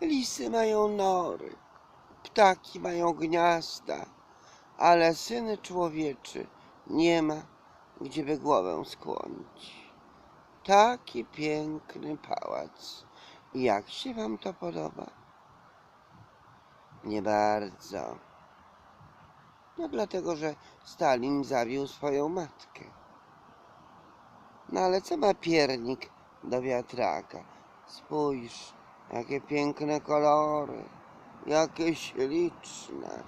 lisy mają nory, ptaki mają gniazda, ale syn człowieczy nie ma, gdzie by głowę skłonić. Taki piękny pałac. Jak się wam to podoba? Nie bardzo. No dlatego, że Stalin zabił swoją matkę. No ale co ma piernik do wiatraka? Spójrz, jakie piękne kolory, jakie śliczne.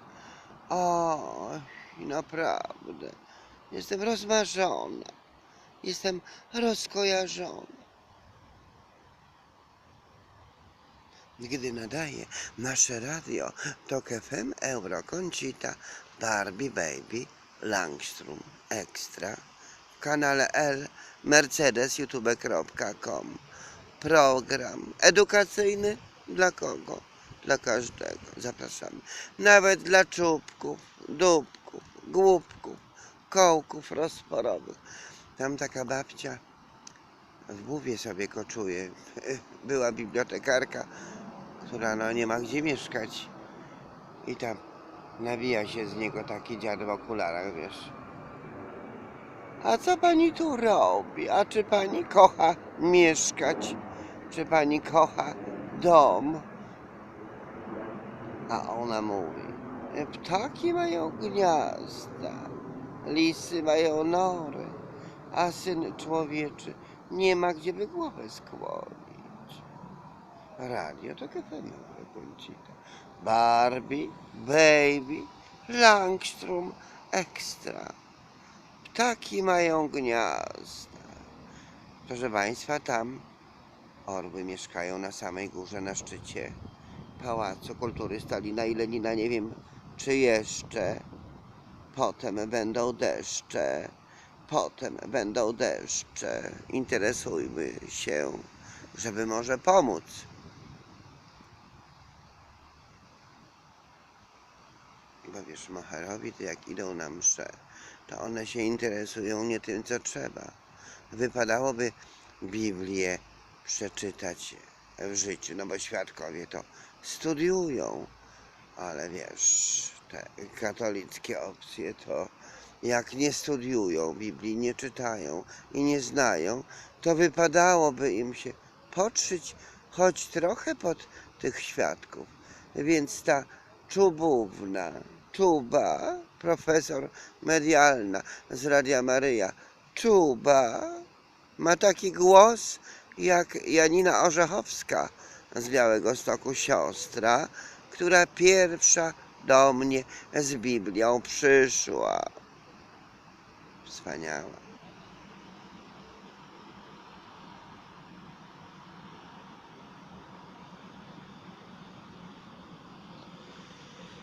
Oj, naprawdę. Jestem rozmarzona. Jestem rozkojarzona. Gdy nadaje nasze radio TOK FM Euro Concita Barbie Baby Langstrom Extra w kanale L Mercedes youtube.com program edukacyjny dla kogo? Dla każdego. Zapraszamy. Nawet dla czubków, dupków, głupków, kołków rozporowych. Tam taka babcia w buwie sobie koczuje. Była bibliotekarka, która no nie ma gdzie mieszkać. I tam nawija się z niego taki dziad w okularach, wiesz. A co pani tu robi? A czy pani kocha mieszkać? Czy pani kocha dom? A ona mówi, ptaki mają gniazda, lisy mają nory, a syn człowieczy nie ma gdzie by głowę skłonić. Radio to FM Concita. Barbie, Baby, Langstrom Extra. Ptaki mają gniazda. Proszę Państwa, tam orły mieszkają na samej górze, na szczycie Pałacu Kultury Stalina i Lenina. Nie wiem, czy jeszcze. Potem będą deszcze. Potem będą deszcze. Interesujmy się, żeby może pomóc. Bo wiesz, Macherowi to jak idą na msze, to one się interesują nie tym, co trzeba. Wypadałoby Biblię przeczytać w życiu, no bo świadkowie to studiują, ale wiesz, te katolickie opcje to jak nie studiują Biblii, nie czytają i nie znają, to wypadałoby im się podszyć choć trochę pod tych świadków. Więc ta czubówna, czuba, profesor medialna z Radia Maryja, czuba, ma taki głos jak Janina Orzechowska z Białego Stoku, siostra, która pierwsza do mnie z Biblią przyszła. Wspaniała.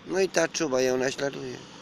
No i ta czuba ją naśladuje.